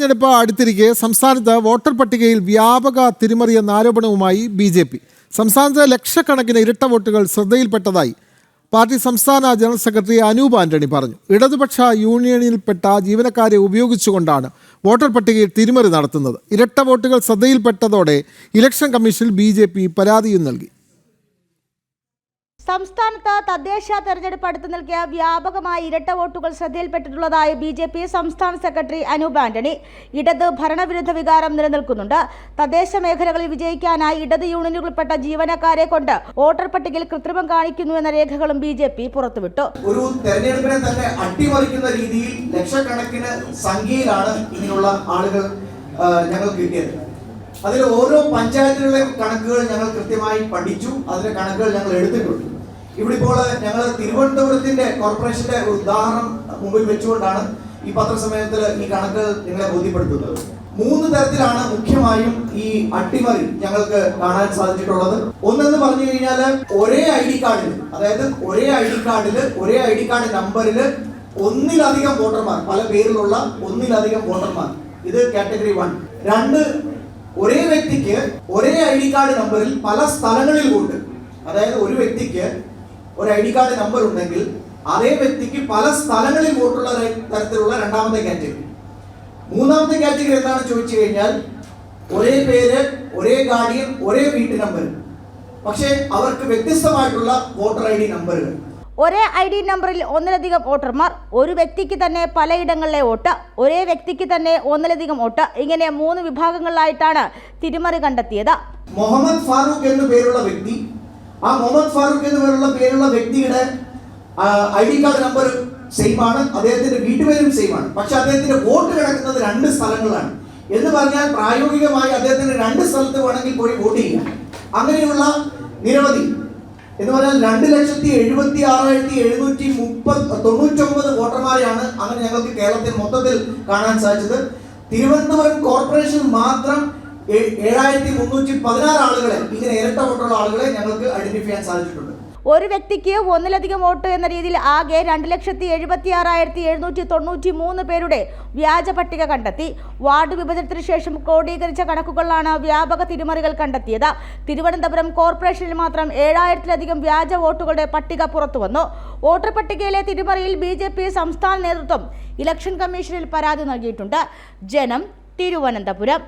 തെരഞ്ഞെടുപ്പ് അടുത്തിരിക്കെ സംസ്ഥാനത്ത് വോട്ടർ പട്ടികയിൽ വ്യാപക തിരിമറിയെന്ന ആരോപണവുമായി ബി ജെ പി. സംസ്ഥാനത്ത് ലക്ഷക്കണക്കിന് ഇരട്ട വോട്ടുകൾ ശ്രദ്ധയിൽപ്പെട്ടതായി പാർട്ടി സംസ്ഥാന ജനറൽ സെക്രട്ടറി അനൂപ് ആന്റണി പറഞ്ഞു. ഇടതുപക്ഷ യൂണിയനിൽപ്പെട്ട ജീവനക്കാരെ ഉപയോഗിച്ചുകൊണ്ടാണ് വോട്ടർ പട്ടികയിൽ തിരിമറി നടത്തുന്നത്. ഇരട്ട വോട്ടുകൾ ശ്രദ്ധയിൽപ്പെട്ടതോടെ ഇലക്ഷൻ കമ്മീഷനിൽ ബി പരാതിയും നൽകി. സംസ്ഥാനത്ത് തദ്ദേശ തെരഞ്ഞെടുപ്പ് അടുത്ത് നൽകിയ വ്യാപകമായ ഇരട്ട വോട്ടുകൾ ശ്രദ്ധയിൽപ്പെട്ടിട്ടുള്ളതായി ബി ജെ പി സംസ്ഥാന സെക്രട്ടറി അനൂപ് ആന്റണി. ഇടത് ഭരണവിരുദ്ധ വികാരം നിലനിൽക്കുന്നുണ്ട്. തദ്ദേശ മേഖലകളിൽ വിജയിക്കാനായി ഇടത് യൂണിയനുകൾപ്പെട്ട ജീവനക്കാരെ കൊണ്ട് വോട്ടർ പട്ടികയിൽ കൃത്രിമം കാണിക്കുന്നു എന്ന രേഖകളും ബി ജെ പി പുറത്തുവിട്ടു. ഒരു തെരഞ്ഞെടുപ്പിനെ തന്നെ അട്ടിമറിക്കുന്ന രീതിയിൽ ലക്ഷക്കണക്കിന് സംഖ്യയിലാണ് ഇങ്ങനെയുള്ള ആളുകൾ ഞങ്ങൾ കിട്ടിയത്. അതിൽ ഓരോ പഞ്ചായത്തുകളിലെ കണക്കുകൾ ഞങ്ങൾ കൃത്യമായി പഠിച്ചു. അതിലെ കണക്കുകൾ ഞങ്ങൾ എടുത്തിട്ടുണ്ട്. ഇവിടെ ഇപ്പോൾ ഞങ്ങൾ തിരുവനന്തപുരത്തിന്റെ കോർപ്പറേഷന്റെ ഉദാഹരണം മുമ്പിൽ വെച്ചുകൊണ്ടാണ് ഈ പത്രസമയത്തിൽ ഈ കണക്ക് നിങ്ങളെ ബോധ്യപ്പെടുത്തുന്നത്. മൂന്ന് തരത്തിലാണ് മുഖ്യമായും ഈ അട്ടിമറി ഞങ്ങൾക്ക് കാണാൻ സാധിച്ചിട്ടുള്ളത്. ഒന്നെന്ന് പറഞ്ഞു കഴിഞ്ഞാൽ ഒരേ ഐ ഡി കാർഡിൽ അതായത് ഒരേ ഐ ഡി കാർഡിൽ ഒരേ ഐ ഡി കാർഡ് നമ്പറിൽ ഒന്നിലധികം വോട്ടർമാർ പല പേരിലുള്ള ഒന്നിലധികം വോട്ടർമാർ. ഇത് കാറ്റഗറി വൺ. രണ്ട് ഒരേ വ്യക്തിക്ക് ഒരേ ഐ ഡി കാർഡ് നമ്പറിൽ പല സ്ഥലങ്ങളിൽ കൊണ്ട് അതായത് ഒരു വ്യക്തിക്ക് ഒരു ഐ ഡി കാർഡ് നമ്പർ ഉണ്ടെങ്കിൽ അതേ വ്യക്തിക്ക് പല സ്ഥലങ്ങളിൽ വോട്ടുള്ള തരത്തിലുള്ള രണ്ടാമത്തെ കാറ്റഗറി മൂന്നാമത്തെ കാറ്റഗറി എന്താണ് ചോദിച്ചു കഴിഞ്ഞാൽ ഒരേ പേര് ഒരേ ഗാർഡിയൻ ഒരേ വീട്ടു നമ്പർ പക്ഷേ അവർക്ക് വ്യത്യസ്തമായിട്ടുള്ള വോട്ടർ ഐ ഡി നമ്പറുകൾ ഒരേ ഐ ഡി നമ്പറിൽ ഒന്നിലധികം വോട്ടർമാർ ഒരു വ്യക്തിക്ക് തന്നെ പലയിടങ്ങളിലെ വോട്ട് ഒരേ വ്യക്തിക്ക് തന്നെ ഒന്നിലധികം വോട്ട്. ഇങ്ങനെ മൂന്ന് വിഭാഗങ്ങളിലായിട്ടാണ് തിരിമറി കണ്ടെത്തിയത്. മുഹമ്മദ് ഫാറൂഖ് എന്നു പേരുള്ള വ്യക്തി ആ മുഹമ്മദ് ഫാറൂഖ് എന്ന് പേരുള്ള പേരുള്ള വ്യക്തിയുടെ I D card number same ആണ് അദ്ദേഹത്തിന്റെ വീട്ടുപേരും സെയിം ആണ്. പക്ഷെ അദ്ദേഹത്തിന്റെ വോട്ട് കിടക്കുന്നത് രണ്ട് സ്ഥലങ്ങളാണ്. എന്ന് പറഞ്ഞാൽ പ്രായോഗികമായി അദ്ദേഹത്തിന് രണ്ട് സ്ഥലത്ത് വേണമെങ്കിൽ പോയി വോട്ട് ചെയ്യാം. അങ്ങനെയുള്ള നിരവധി എന്ന് പറഞ്ഞാൽ രണ്ട് ലക്ഷത്തി എഴുപത്തി ആറായിരത്തി എഴുന്നൂറ്റി മുപ്പത് തൊണ്ണൂറ്റൊമ്പത് വോട്ടർമാരെയാണ് അങ്ങനെ ഞങ്ങൾക്ക് കേരളത്തിൽ മൊത്തത്തിൽ കാണാൻ സാധിച്ചത്. തിരുവനന്തപുരം കോർപ്പറേഷൻ മാത്രം ഏഴായിരത്തി മുന്നൂറ്റി പതിനാറ് ആളുകളെ ഇങ്ങനെ ഇരട്ട വോട്ടുള്ള ആളുകളെ ഞങ്ങൾക്ക് ഐഡന്റിഫൈ ചെയ്യാൻ സാധിച്ചിട്ടുണ്ട്. ഒരു വ്യക്തിക്ക് ഒന്നിലധികം വോട്ട് എന്ന രീതിയിൽ ആകെ രണ്ട് ലക്ഷത്തി എഴുപത്തി ആറായിരത്തി എഴുന്നൂറ്റി തൊണ്ണൂറ്റി മൂന്ന് പേരുടെ വ്യാജ പട്ടിക കണ്ടെത്തി. വാർഡ് വിഭജനത്തിന് ശേഷം ക്രോഡീകരിച്ച കണക്കുകളിലാണ് വ്യാപക തിരിമറികൾ കണ്ടെത്തിയത്. തിരുവനന്തപുരം കോർപ്പറേഷനിൽ മാത്രം ഏഴായിരത്തിലധികം വ്യാജ വോട്ടുകളുടെ പട്ടിക പുറത്തുവന്നു. വോട്ടർ പട്ടികയിലെ തിരിമറിയിൽ ബി സംസ്ഥാന നേതൃത്വം ഇലക്ഷൻ കമ്മീഷനിൽ പരാതി നൽകിയിട്ടുണ്ട്. ജനം തിരുവനന്തപുരം.